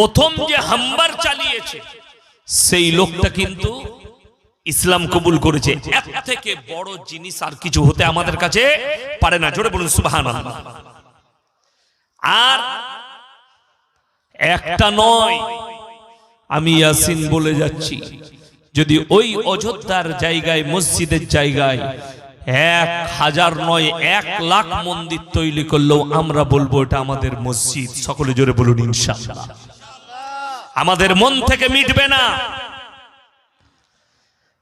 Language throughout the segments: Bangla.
প্রথম যে হাম্বার চালিয়েছে, সেই লোকটা কিন্তু ইসলাম কবুল করেছে। এর থেকে বড় জিনিস আর কিছু হতে আমাদের কাছে পারে না। জোরে বলুন সুবাহান আর একটা নয়, আমি ইয়াসিন বলে যাচ্ছি, যদি ওই অযোধ্যার জায়গায়, মসজিদের জায়গায় এক হাজার নয়, এক লাখ মন্দির তৈরি করলেও আমরা বলব এটা আমাদের মসজিদ। সকলে জোরে বলুন, ইনশাআল্লাহ। আমাদের মন থেকে মিটবে না।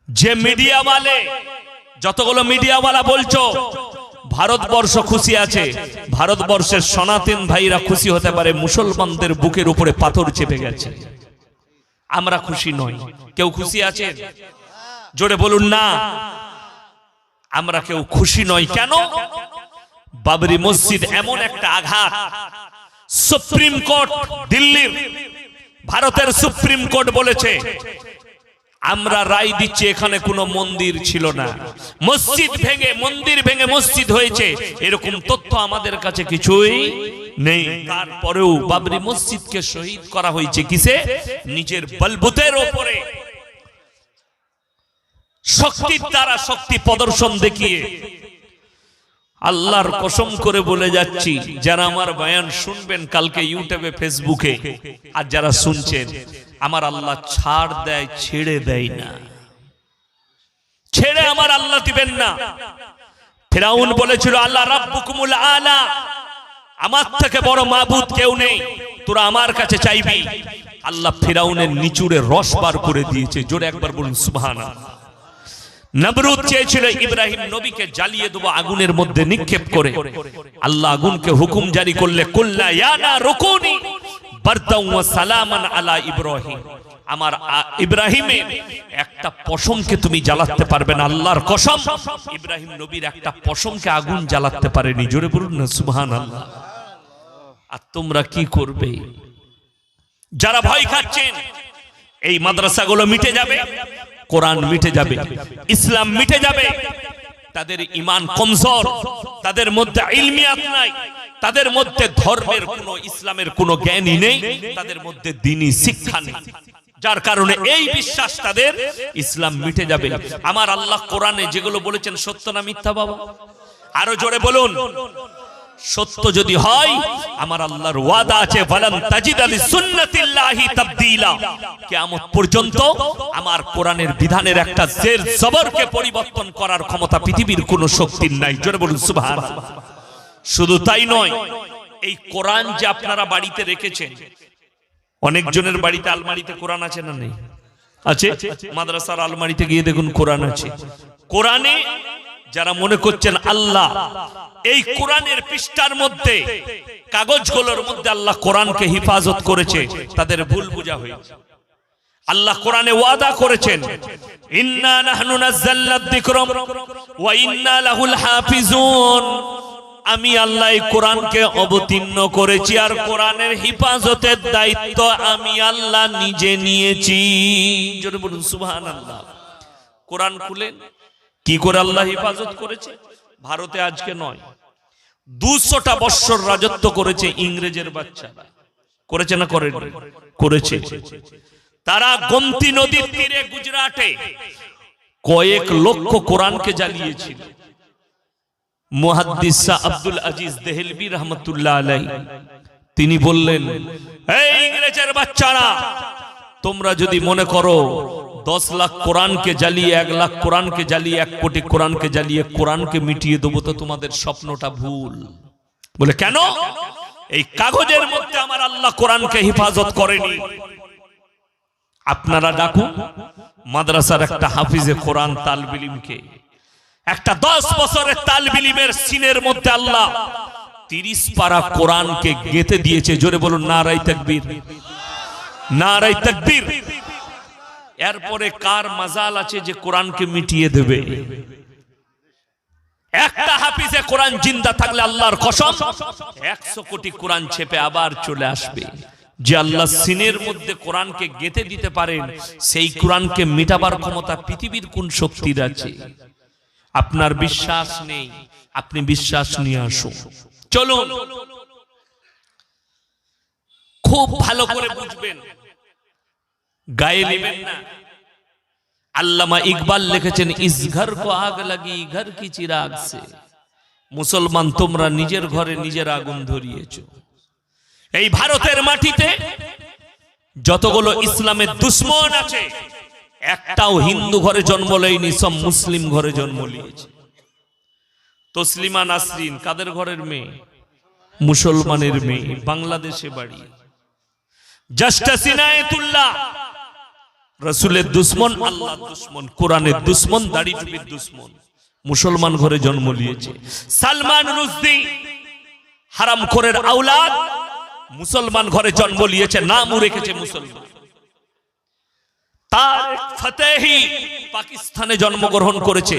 যে মিডিয়া ওয়ালে যতগুলো মিডিয়াওয়ালা বলছো, ভারতবর্ষ খুশি আছে। ভারতবর্ষের সনাতন ভাইরা খুশি হতে পারে, মুসলমানদের বুকের উপরে পাথর চেপে গেছে। আমরা খুশি নই। কেউ খুশি আছে? জোরে বলুন না। আমরা কেউ খুশি নই। কেন? বাবরি মসজিদ এমন একটা আঘাত। সুপ্রিম কোর্ট, দিল্লির ভারতের সুপ্রিম কোর্ট বলেছে, আমরা রায় দিচ্ছি, এখানে কোনো মন্দির ছিল না। মসজিদ ভেঙে, মন্দির ভেঙে মসজিদ হয়েছে। এরকম তথ্য আমাদের কাছে কিছুই নেই। তারপরেও বাবরি মসজিদকে শহীদ করা হয়েছে কিসে? নিজের বলবুতের ওপরে। শক্তির দ্বারা শক্তি প্রদর্শন দেখিয়ে আল্লাহর কসম করে বলে যাচ্ছি যারা আমার বয়ান শুনবেন কালকে ইউটিউবে ফেসবুকে আর যারা শুনছেন আমার আল্লাহ ছাড় দেয় ছেড়ে দেয় না। ছেড়ে আমার আল্লাহ দিবেন না। ফেরাউন বলেছিল আল্লাহ রাব্বুকুমুল আলা। আমার থেকে বড় মাবুদ কেউ নেই তোরা আমার কাছে চাইবি। আল্লাহ ফেরাউনের নিচুড়ে রস বার করে দিয়েছে। জোরে একবার বলুন সুবহানাল্লাহ। নবরুদ চেয়েছিল ইব্রাহিম নবীকে জ্বালিয়ে দেবো, আগুনের মধ্যে নিক্ষেপ করে। আল্লাহ আগুনকে হুকুম জারি করলে ইব্রাহিম। আমার ইব্রাহিমের একটা পশমকে তুমি জ্বালাতে পারবে না, আল্লাহর কসম। ইব্রাহিম নবীর একটা পশমকে আগুন জ্বালাতে পারেনি, জোরে বলুন না, সুবহানাল্লাহ। আর তোমরা কি করবে? যারা ভয় খাচ্ছেন, এই মাদ্রাসাগুলো মিটে যাবে। কোরআন মিটে যাবে, ইসলাম মিটে যাবে। তাদের ইমান কমজোর, তাদের মধ্যে ইলমিয়াত নাই, তাদের মধ্যে ধর্মের কোনো, ইসলামের কোনো জ্ঞানই নেই, তাদের মধ্যে দিনই শিক্ষা নেই। যার কারণে এই বিশ্বাস তাদের, ইসলাম মিটে যাবে। আমার আল্লাহ কোরআনে যেগুলো বলেছেন সত্য না মিথ্যা বাবা? আরও জোরে বলুন। সত্য যদি হয়, আমার আল্লাহর ওয়াদা আছে ফালান তাজিদ আলি সুন্নাতিল্লাহি তাবদীলা। কিয়ামত পর্যন্ত আমার কোরআনের বিধানের একটা জের জবরকে পরিবর্তন করার ক্ষমতা পৃথিবীর কোনো শক্তির নাই। জোরে বলুন, সুবহানাল্লাহ। শুধু তাই নয়, এই কোরআন যে আপনারা বাড়িতে রেখেছেন অনেকজনের বাড়িতে আলমারিতে কোরআন আছে না নেই? আছে? মাদ্রাসার আলমারিতে গিয়ে দেখুন কোরআন আছে। কোরআনে যারা মনে করছেন আল্লাহ, এই কোরআনের পৃষ্ঠার মধ্যে, কাগজগুলোর মধ্যে আল্লাহ কোরআনকে হিফাজত করেছে, তাদের ভুল বোঝা হয়েছে। আল্লাহ কোরআনে ওয়াদা করেছেন, ইন্না নাহনু ওয়া ইন্না লাহুল হাফিজুন। আমি আল্লাহ কোরআনকে অবতীর্ণ করেছি আর কোরআনের হিফাজতের দায়িত্ব আমি আল্লাহ নিজে নিয়েছি। জোরে বলুন, সুবহানাল্লাহ। কোরআন খুলেন কি করে আল্লাহ হিফাজত করেছে? ভারতে আজকে নয়। দুশোটা বৎসর রাজত্ব করেছে ইংরেজের বাচ্চারা। করেছে না করে করেছে। তারা গোমতি নদীর তীরে গুজরাটে কয়েক লক্ষ কোরআনকে জ্বালিয়েছিল। মুহাদ্দিসা আব্দুল আজিজ দেহেলবি রহমতুল্লাহ আলাই, তিনি বললেন, এই ইংরেজের বাচ্চারা, তোমরা যদি মনে করো দশ লাখ কোরআনকে জ্বালিয়ে, এক লাখ কোরআনকে জ্বালিয়ে, এক কোটি কোরআনকে জ্বালিয়ে, কোরআনকে মিটিয়ে দেবো তো তোমাদের স্বপ্নটা ভুল। বলে, কেন? এই কাগজের মধ্যে আমার আল্লাহ কোরআনকে হিফাজত করেনি। আপনারা ডাকুন, মাদ্রাসার একটা হাফিজে কোরআন তালবিলিমকে। একটা দশ বছরের তালবিলিমের সিনের মধ্যে আল্লাহ তিরিশ পারা কোরআনকে গেঁথে দিয়েছে। জোরে বলুন না নারাই তাকবীর। নারাই তাকবীর। এরপরে কার মাজাল আছে যে কোরআনকে মিটিয়ে দেবে? একটা হাফিজে কোরআন জিন্দা থাকলে আল্লাহর কসম, একশো কোটি কোরআন ছেপে আবার চলে আসবে। যে আল্লাহ সিনের মধ্যে কোরআনকে গেঁথে দিতে পারেন, সেই কোরআনকে মেটাবার ক্ষমতা পৃথিবীর কোন শক্তির আছে? আপনার বিশ্বাস নেই, আপনি বিশ্বাস নিয়ে আসুন। চলুন। খুব ভালো করে বুঝবেন। গায়ে নেবেন না। আল্লামা ইকবাল লিখেছেন, ইস ঘর কো আগ লাগি, ঘর কি চিরাগ সে। মুসলমান, তোমরা নিজের ঘরে নিজের আগুন ধরিয়েছো। এই ভারতের মাটিতে যতগুলো ইসলামের দুশ্মন আছে, একটাও হিন্দু ঘরে জন্ম লয়নি, সব মুসলিম ঘরে জন্ম নিয়েছে। তসলিমা নাসরিন, কাদের ঘরের মেয়ে? মুসলমানের মেয়ে, বাংলাদেশে বাড়ি। জাস্টাসিনায়তুল্লাহ রসুলের দুশ্মন আল্লাহ দুশ্মন, কোরআনের দুশ্মন, দাড়ি টুপির দুশ্মন। মুসলমান ঘরে জন্ম নিয়েছে। সালমান রুশদি, হারাম খোরের আওলাদ, মুসলমান ঘরে জন্ম নিয়েছে, নামও রেখেছে মুসলমান। তার ফতেহি পাকিস্তানে জন্মগ্রহণ করেছে।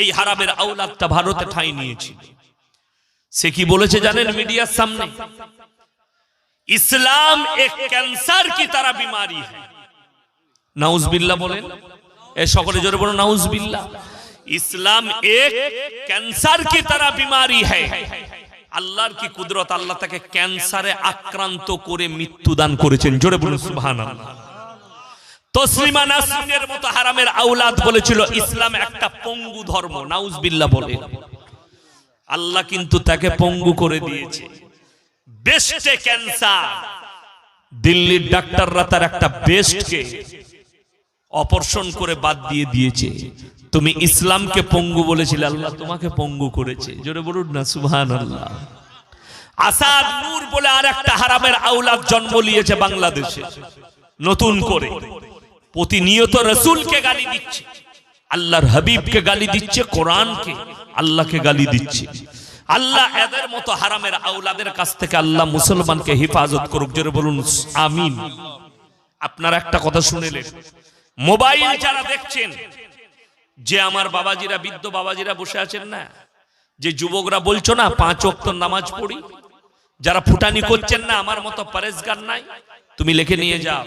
এই হারামের আওলাদটা ভারতে ঠাঁই নিয়েছিল সে কি বলেছে জানেন মিডিয়ার সামনে? ইসলাম এক ক্যান্সার কি তারা বিমারি হ্যাঁ? নাউজবিল্লাহ বলেন। এ সকলে জোরে বলো নাউজবিল্লাহ। ইসলাম এক ক্যান্সার কি তারা বিমারি হ্যাঁ আল্লাহর কি কুদরত? আল্লাহ তাকে ক্যান্সারে আক্রান্ত করে মৃত্যু দান করেছেন। জোরে বলুন, সুবহানাল্লাহ। তসলিমা নাসরিনের মতো হারামের আওলাদ বলেছিল, ইসলাম একটা পঙ্গু ধর্ম। নাউজবিল্লা বলে আল্লাহ কিন্তু তাকে পঙ্গু করে দিয়েছে। বেস্টে ক্যান্সার। দিল্লির ডাক্তাররা তার একটা বেস্টকে অপারেশন করে বাদ দিয়ে দিয়েছে। তুমি ইসলামকে পঙ্গু বলেছিলে, আল্লাহ তোমাকে পঙ্গু করেছে। জোরে বলুন না সুবহান আল্লাহ আসাদ নূর বলে আর একটা হারামের আওলাদ জন্ম নিয়েছে বাংলাদেশে। নতুন করে। প্রতিনিয়ত রসুলকে গালি দিচ্ছে। আল্লাহর হাবিবকে গালি দিচ্ছে, কোরআনকে আল্লাহকে গালি দিচ্ছে। আল্লাহ এদের মতো হারামের আউলাদের কাছ থেকে আল্লাহ মুসলমানকে হেফাজত করুক। জোরে বলুন, আমিন। আপনারা একটা কথা শুনেলেন মোবাইল যারা দেখছেন, যে আমার বাবাজিরা, বৃদ্ধ বাবাজিরা বসে আছেন না, যে যুবকরা বলছো না, পাঁচ অক্ত নামাজ পড়ি, যারা ফুটানি করছেন না, আমার মতো পরেশগার নাই, তুমি লিখে নিয়ে যাও।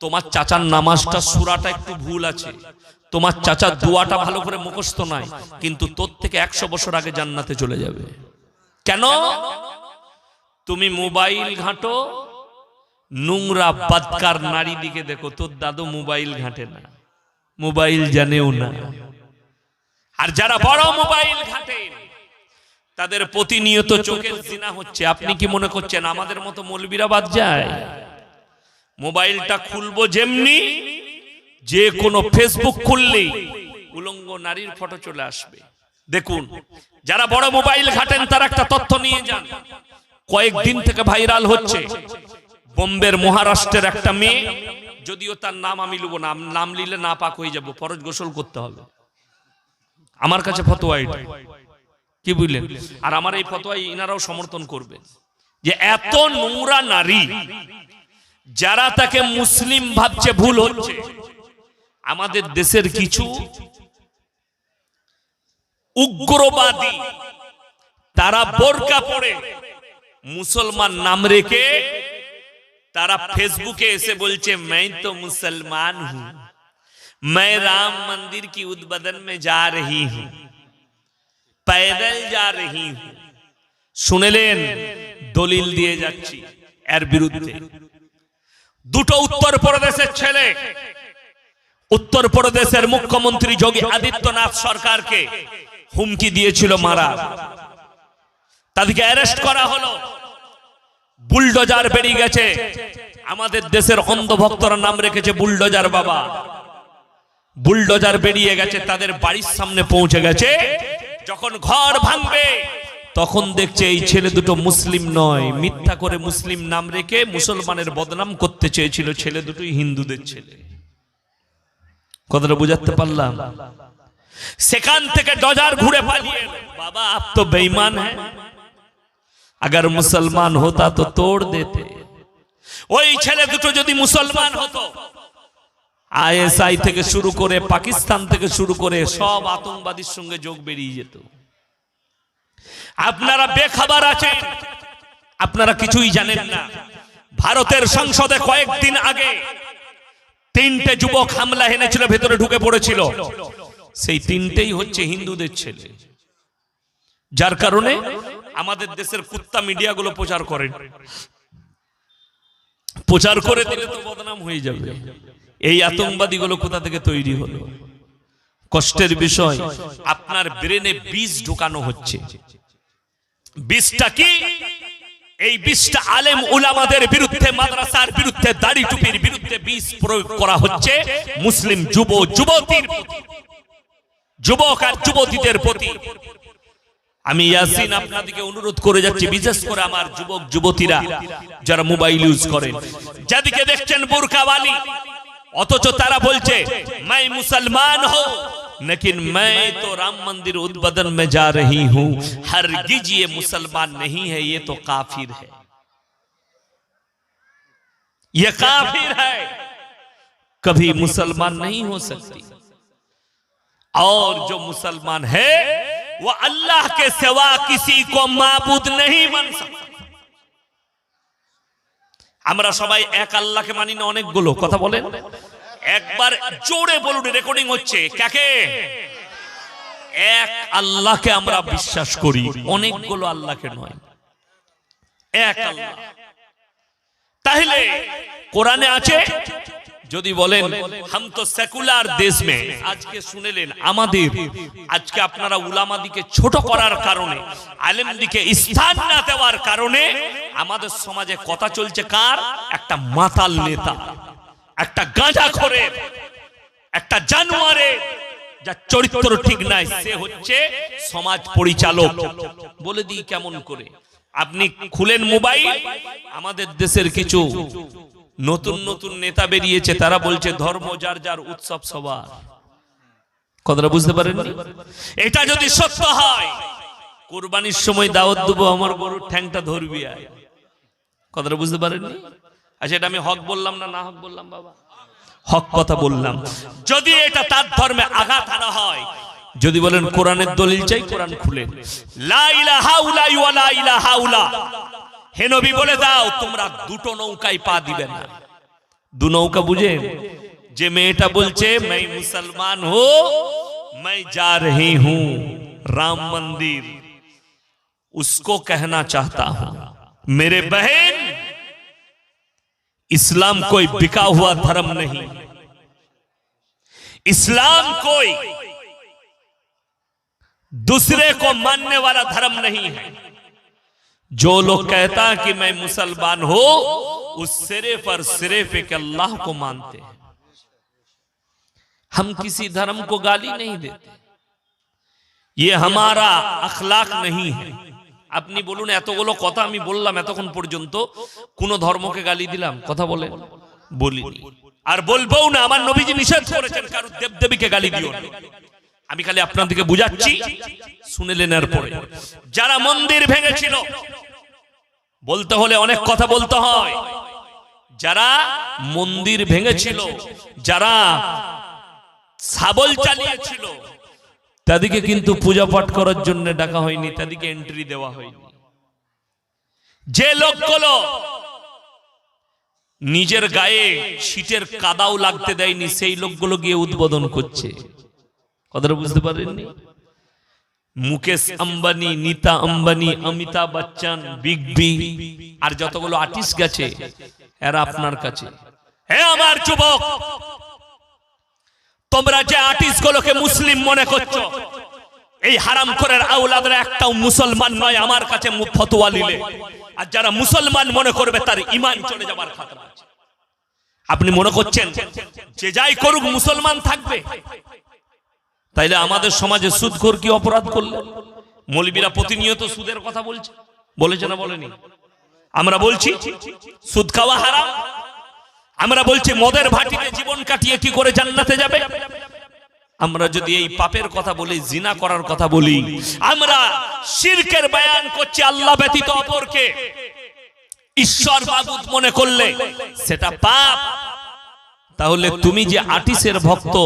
তোমার চাচার নামাজটা, সুরাটা একটু ভুল আছে। তোমার চাচার দোয়াটা ভালো করে মুখস্থ নাই, কিন্তু তোর থেকে একশো বছর আগে জান্নাতে চলে যাবে। কেন? তুমি মোবাইল ঘাঁটো নোংরা বাদকার নারী দিকে দেখো, তোর দাদু মোবাইল ঘাঁটে না, মোবাইল জানেও না। আর যারা বড় মোবাইল ঘাটেন তাদের প্রতিনিয়ত চোখের জিনা হচ্ছে। আপনি কি মনে করছেন আমাদের মতো মৌলবীরা বাদ যায়? মোবাইলটা খুলবো যেমনি, যে কোনো ফেসবুক খুললেই উলঙ্গ নারীর ফটো চলে আসবে। দেখুন, যারা বড় মোবাইল ঘাটেন, তার একটা তথ্য নিয়ে যান। কয়েকদিন থেকে ভাইরাল হচ্ছে। বোম্বের মহারাষ্ট্রের একটা মেয়ে। যদিও তার নাম আমি লুবো না নাম নিলে না পাক হয়ে যাব ফরজ গোসল করতে হবে। আমার কাছে ফতোয়া এটা। কি বুঝলেন? আর আমার এই ফতোয়াই ইনারাও সমর্থন করবেন যে এত নোংরা নারী যারা তাকে মুসলিম ভাবছে ভুল হচ্ছে। আমাদের দেশের কিছু উগ্রবাদী তারা বোরকা পড়ে মুসলমান নাম রেখে তারা ফেসবুকে এসে বলছে मैं तो मुसलमान हूं मैं राम मंदिर की उद्बोधन में जा रही हूं पैदल जा रही हूं শুনেলেন দলিল দিয়ে যাচ্ছি এর বিরুদ্ধে দুটো উত্তর প্রদেশের ছেলে উত্তর প্রদেশের মুখ্যমন্ত্রী যোগী আদিত্যনাথ সরকারকে হুমকি দিয়েছিল মারা তাদেরকে অ্যারেস্ট করা হলো বুলডোজার বেরিয়ে গেছে। আমাদের দেশের অন্ধভক্তরা নাম রেখেছে বুলডোজার বাবা। বুলডোজার বেরিয়ে গেছে, তাদের বাড়ির সামনে পৌঁছে গেছে। যখন ঘর ভাঙবে, তখন দেখছে এই ছেলে দুটো মুসলিম নয়। মিথ্যা করে মুসলিম নাম রেখে মুসলমানের বদনাম করতে চেয়েছিল ছেলে দুটোই হিন্দুদের ছেলে। কথাটা বুঝাতে পারলাম? সেখান থেকে ডজার ঘুরে পালিয়ে বাবা, আপ তো বেঈমান হ্যাঁ। अगर मुसलमान होता तो तोड़ देते ওই ছেলে দুটো যদি মুসলমান হতো আইএসআই থেকে শুরু করে পাকিস্তান থেকে শুরু করে সব আতঙ্কবাদীর সঙ্গে যোগ বেরিয়ে যেত আপনারা বেখবর আছেন আপনারা কিছুই জানেন না ভারতের সংসদে কয়েকদিন আগে তিনটে যুবক হামলা এনেছিল ভেতরে ঢুকে পড়েছিল সেই তিনটেই হচ্ছে হিন্দুদের ছেলে যার কারণে আমাদের দেশের কুত্তা মিডিয়াগুলো প্রচার করেন প্রচার করে দিলে তো বদনাম হয়ে যাবে। এই আতঙ্কবাদীগুলো কোথা থেকে তৈরি হলো? কষ্টের বিষয়, আপনার ব্রেনে বীজ ঢোকানো হচ্ছে। বীজটা কি? এই বীজটা আলেম উলামাদের বিরুদ্ধে, মাদ্রাসার বিরুদ্ধে, দাড়ি টুপির বিরুদ্ধে বীজ প্রয়োগ করা হচ্ছে। মুসলিম যুব, যুবতীর। যুবক আর যুবতীদের প্রতি আমি ইয়াসিন আপনাদেরকে অনুরোধ করে যাচ্ছি বিশেষ করে আমার যুবক যুবতীরা যারা মোবাইল ইউজ করেন যাদিকে দেখছেন বোরকাওয়ালি অথচ তারা বলছে मैं मुसलमान हूं लेकिन मैं तो राम मंदिर उद्बोधन में जा रही हूं हरगिज ये मुसलमान नहीं है ये तो काफिर है ये काफिर है कभी मुसलमान नहीं हो सकती और जो मुसलमान है वो अल्लाह के सिवा किसी को माबूद नहीं बन सकता আমরা সবাই এক আল্লাহকে মানি না অনেকগুলো কথা বলেন একবার জোরে বলুন রেকর্ডিং হচ্ছে কাকে এক আল্লাহকে আমরা বিশ্বাস করি অনেকগুলো আল্লাহকে নয় এক আল্লাহ তাহলে কোরআনে আছে যদি বলেন, হাম তো সেকুলার দেশ মে। আজকে শুনেলেন আমাদের, আজকে আপনারা উলামাদিকে ছোট করার কারণে, আলেমদিকে স্থান না দেওয়ার কারণে আমাদের সমাজে কথা চলছে কার? একটা মাতাল নেতা, একটা গাঁজা খোরে, একটা জানোয়ারে, যার চরিত্র ঠিক নাই, সে হচ্ছে সমাজ পরিচালক। বলে দিই কেমন করে, আপনি খুলেন মোবাইল, আমাদের দেশের কিছু নতুন নতুন নেতা বেরিয়েছে তারা বলছে ধর্ম যার যার উৎসব সবার। কথাটা বুঝতে পারেন এটা যদি সত্য হয় কোরবানির সময় দাওয়াত দেবো আমার গরুর ঠ্যাংটা ধরবি আয়। কথাটা বুঝতে পারেন আচ্ছা এটা আমি হক বললাম না না হক বললাম বাবা? হক কথা বললাম। যদি এটা তার ধর্মে আঘাত আনা হয় যদি বলেন কোরআনের দলিল চাই কোরআন খুলেন লা ইলাহা উলা ওয়ালা ইলাহা উলা হে নবী বলে দাও তোমরা দুটো নৌকায় পা দিবে না দু নৌকা বুঝে যে মেয়েটা বলছে मैं মুসলমান হো मैं जा रही हूं राम मंदिर उसको कहना चाहता हूं मेरे बहन इस्लाम कोई बिका हुआ धर्म नहीं इस्लाम कोई दूसरे को मानने वाला धर्म नहीं है जो लोग कहता है कि मैं मुसलमान हो उस सिरे पर सिरे पे के अल्लाह को मानते हैं हम किसी धर्म को गाली नहीं देते ये हमारा अखलाक नहीं है আপনি বলুন এতগুলো কথা আমি বললাম এতক্ষণ পর্যন্ত কোন ধর্মকে গালি দিলাম কথা বলে বলিনি আর বলবো না আমার নবীজি নিষেধ করেছেন কারো দেবদেবীকে গালি দিও না আমি খালি আপনাদেরকে বুঝাচ্ছি শুনেলেন এরপরে যারা মন্দির ভেঙেছিল বলতে হলে অনেক কথা বলতে হয়। যারা মন্দির ভেঙেছিল, যারা সাবল চালিয়েছিল, তাদেরকে কিন্তু পূজা পাঠ করার জন্য ডাকা হয়নি, তাদেরকে এন্ট্রি দেওয়া হয়নি। যে লোকগুলো নিজের গায়ে শীতের কাদাও লাগতে দেয়নি, সেই লোকগুলো গিয়ে উদ্বোধন করছে। কথাটা বুঝতে পারেননি? মুকেশ আম্বানি, নীতা আম্বানি, অমিতাভ বচ্চন বিগ বি আর যতগুলো আর্টিস্ট গেছে, এরা আপনার কাছে। হে আমার যুবক, তোমরা যে আর্টিস্ট গুলোকে মুসলিম মনে করছ, এই হারাম করার আউলাদের একটাও মুসলমান নয়, আমার কাছে ফতোয়া নিলে। আর যারা মুসলমান মনে করবে, তার ইমান চলে যাবার খাতরা আছে। আপনি মনে করছেন, যে যাই করুক, মুসলমান থাকবে? তাইলে আমাদের সমাজে সুদখোর কি অপরাধ করলে? মৌলবীরা প্রতিনিয়ত সুদের কথা বলছে। বলেছে না বলেনি। আমরা বলছি, সুদ খাওয়া হারাম। আমরা বলছি, মদের ভাটিতে জীবন কাটিয়ে কি করে জান্নাতে যাবে? আমরা যদি এই পাপের কথা বলি, জিনা করার কথা বলি, আমরা শিরকের বয়ান করছি আল্লাহ ব্যতীত অপরকে। ঈশ্বর মাবুদ মনে করলে সেটা পাপ। তাহলে তুমি যে আর্টিস্টের ভক্ত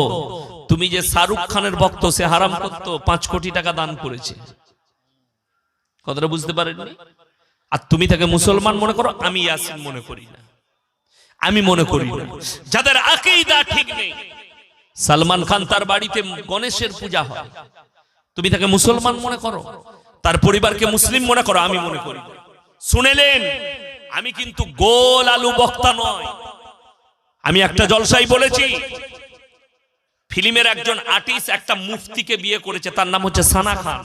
তুমি যে শাহরুখ খানের ভক্ত, সে হারাম করতো, পাঁচ কোটি টাকা দান করেছে। কথাটা বুঝতে পারেননি? আর তুমি তাকে মুসলমান মনে করো? আমি ইয়াসিন মনে করি না। আমি মনে করি না। যাদের আকিদা ঠিক নেই। সালমান খান তার বাড়িতে গণেশের পূজা হয়। তুমি তাকে মুসলমান মনে করো? তার পরিবারকে মুসলিম মনে করো? আমি মনে করি শুনেলেন? আমি কিন্তু গোল আলু বক্তা নয়। আমি একটা জলসাই বলেছি। ফিল্মের একজন আর্টিস্ট একটা মুফতিকে বিয়ে করেছে, তার নাম হচ্ছে সানা খান।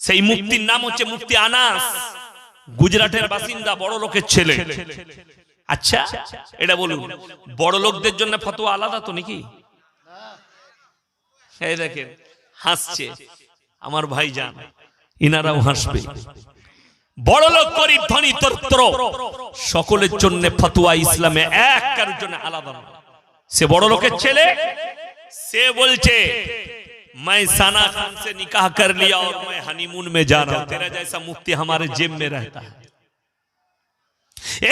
সেই মুফতির নাম হচ্ছে মুফতি আনাস, গুজরাটের বাসিন্দা, বড় লোকের ছেলে। আচ্ছা এটা বলুন, বড় লোকদের জন্য ফতোয়া আলাদা তো নাকি? দেখেন, হাসছে আমার ভাই যান ইনারাও হাসবে। বড় লোক গরিব ধনী তত্র সকলের জন্য ফতোয়া ইসলামে এক, কারোর জন্য আলাদা সে বড় লোকের ছেলে সে বলছে मैं साना खान से निकाह कर लिया और मैं हनीमून में जा रहा हूं तेरा जैसा मुफ्ती हमारे जेब में रहता है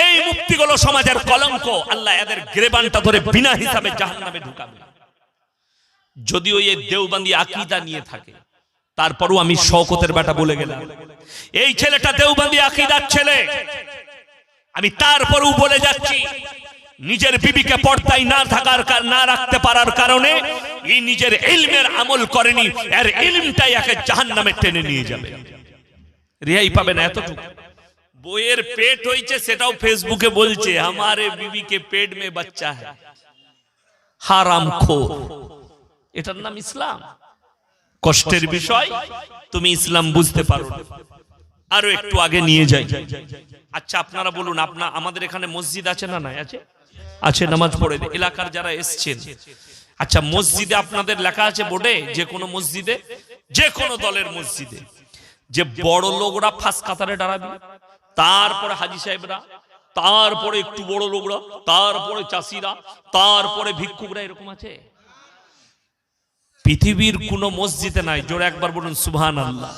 এই মুক্তিগুলো সমাজের কলঙ্ক আল্লাহ এদের গ্রেবানটা ধরে বিনা হিসাবে জাহান্নামে ঢুকাবে যদিও এই দেওবন্দি আকীদা নিয়ে থাকে তারপরও আমি শওকতের বেটা বলে গেলাম এই ছেলেটা দেওবন্দি আকীদার ছেলে আমি তারপরও বলে যাচ্ছি নিজের বিবিকে পর্দায় না থাকার না রাখতে পারার কারণে এই নিজের ইলমের আমল করেনি, এর ইলমটাই একে জাহান্নামে টেনে নিয়ে যাবে। রেহাই পাবে না এতটুকু। বইয়ের পেট হয়েছে সেটাও ফেসবুকে বলছে, আমারে বিবিকে পেট মে বাচ্চা है হারাম খোর। এটার নাম ইসলাম। কষ্টের বিষয়, তুমি ইসলাম বুঝতে পারো। আরও একটু আগে নিয়ে যাই। আচ্ছা আপনারা বলুন, আপনা, আমাদের এখানে মসজিদ আছে না নাই? আছে? আছে নামাজ পড়ে এলাকার যারা এসছেন। আচ্ছা মসজিদে আপনাদের লেখা আছে বোর্ডে? যে কোনো মসজিদে? যে কোনো দলের মসজিদে। যে বড় লোকরা ফাঁস কাতারে দাঁড়াবে তারপরে হাজি সাহেবরা তারপরে একটু বড় লোকরা তারপরে চাষিরা তারপরে ভিক্ষুকরা এরকম আছে? পৃথিবীর কোন মসজিদে নাই। জোরে একবার বলুন সুবহান আল্লাহ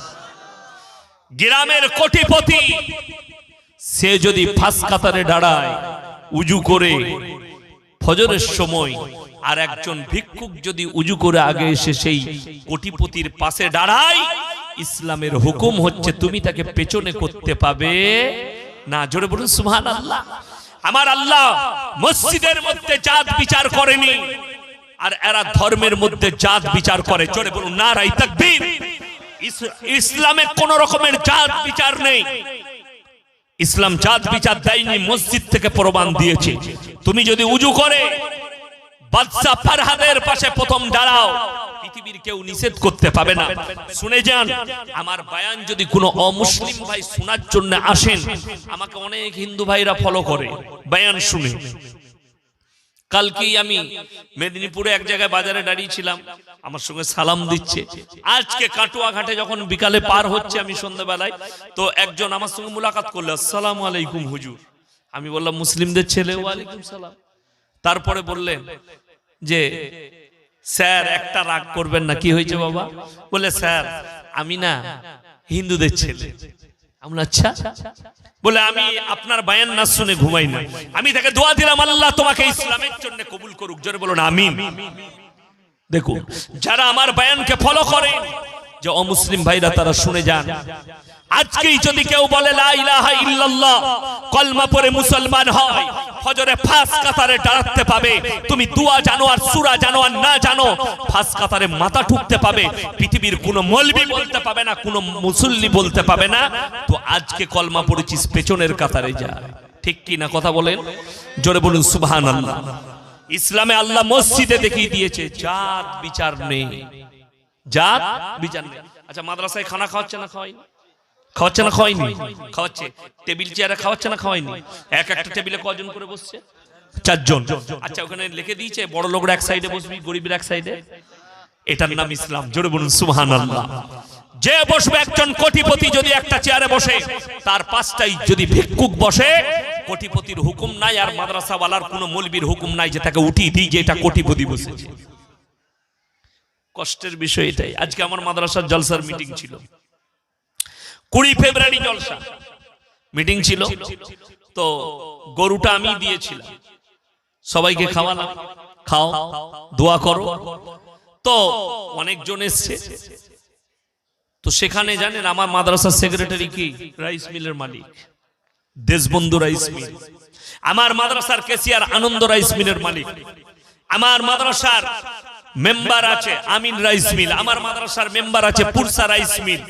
গ্রামের কোটিপতি সে যদি ফাঁস কাতারে দাঁড়ায় উজু করে। ফজরের সময় আর একজন ভিক্ষুক যদি উজু করে আগে এসে সেই কোটিপতির পাশে দাঁড়ায় ইসলামের হুকুম হচ্ছে তুমি তাকে পেছনে করতে পাবে। না জোরে বলুন সুবহান আল্লাহ আমার আল্লাহ মসজিদের মধ্যে জাত বিচার করেনি আর এরা ধর্মের মধ্যে জাত বিচার করে। জোরে বলুন নারাই তাকবীর। ইস- ইসলামে কোন রকমের জাত বিচার নেই। ইসলাম চাঁদ বিচার দেয়নি, মসজিদ থেকে প্রমাণ দিয়েছে। তুমি যদি উজু করে, বাদশা ফারহাদের পাশে প্রথম দাঁড়াও, পৃথিবীর কেউ নিষেধ করতে পাবে না। শুনে যান, আমার বায়ান যদি কোনো অমুসলিম ভাই শোনার জন্য আসেন, আমাকে অনেক হিন্দু ভাইরা ফলো করে। বায়ান শুনে। কালকেই আমি মেদিনীপুরে এক জায়গায় বাজারে দাঁড়িয়েছিলাম আমার সঙ্গে সালাম দিচ্ছে। আজকে কাটুয়া ঘাটে যখন বিকালে পার হচ্ছে আমি সন্ধ্যাবেলায়, তো একজন আমার সঙ্গে মুলাকাত করল, আসসালাম আলাইকুম হুজুর। আমি বললাম, মুসলিমদের ছেলে, ওয়ালাইকুম সালাম। তারপরে বললেন যে, স্যার, একটা রাগ করবেন না, কি হয়েছে বাবা? বলে স্যার, আমি না হিন্দুদের ছেলে। আচ্ছা? বলে, আমি আপনার বায়ান না শুনে ঘুমাই না। আমি তাকে দোয়া দিলাম, আল্লাহ তোমাকে ইসলামের জন্য কবুল করুক। জোরে বলুন, আমিন। দেখুন, যারা আমার বায়ানকে ফলো করে, যে অমুসলিম ভাইরা তারা শুনে যান আজকেই যদি কেউ বলে লা ইলাহা ইল্লাল্লাহ, কলমা পরে মুসলমান হয়, ফজরে ফাঁস কাতারে দাঁড়াতে পাবে, তুমি দুয়া জানো আর সুরা জানো আর না জানো, ফাঁস কাতারে মাথা ঠুকতে পাবে, পৃথিবীর কোনো মলবি বলতে পাবে না, কোনো মুসল্লি বলতে পাবে না, তো আজকে কলমা পড়েছিস, পেছনের কাতারে যা। ঠিক কি না কথা বলেন? জোরে বলুন, সুবহানাল্লাহ। ইসলামে আল্লাহ মসজিদে দেখিয়ে দিয়েছে, জাত বিচার নেই। জাত বিচার নেই। আচ্ছা মাদ্রাসায় খানা খাওয়াচ্ছে না খাওয়াইনি? খাওয়াচ্ছে না খাওয়াইনি খাওয়াচ্ছে। টেবিল চেয়ারে খাওয়াচ্ছে না খাওয়াইনি এক একটা টেবিলে কজন করে বসছে? চারজন। আচ্ছা ওখানে লিখে দিয়েছে বড় লোকরা এক সাইডে বসবি গরিবের এক সাইডে এটার নাম ইসলাম জোরে বলুন আল্লাহ যে বসবে একজন কোটিপতি যদি একটা চেয়ারে বসে তার পাঁচটাই যদি ভিক্ষুক বসে কোটিপতির হুকুম নাই আর মাদ্রাসাওয়ালার কোনো মৌলবীর হুকুম নাই যে তাকে উঠিয়ে দিই যে এটা কোটিপতি বসেছে। কষ্টের বিষয় এটাই। আজকে আমার মাদ্রাসার জলসার মিটিং ছিল। কুড়ি ফেব্রুয়ারি জলসা। মিটিং ছিল। তো গরুটা আমি দিয়েছিলাম। সবাইকে খাওয়ালাম। খাও, দোয়া করো। তো অনেকজন এসছে। তো সেখানে জানেন, আমার মাদ্রাসার সেক্রেটারি কি? রাইস মিলের মালিক। দেশবন্ধু রাইস মিল আমার মাদ্রাসার কেসিয়ার আনন্দ রাইস মিলের মালিক। আমার মাদ্রাসার মেম্বার আছে আমিন রাইস মিল আমার মাদ্রাসার মেম্বার আছে পুরসা রাইস মিল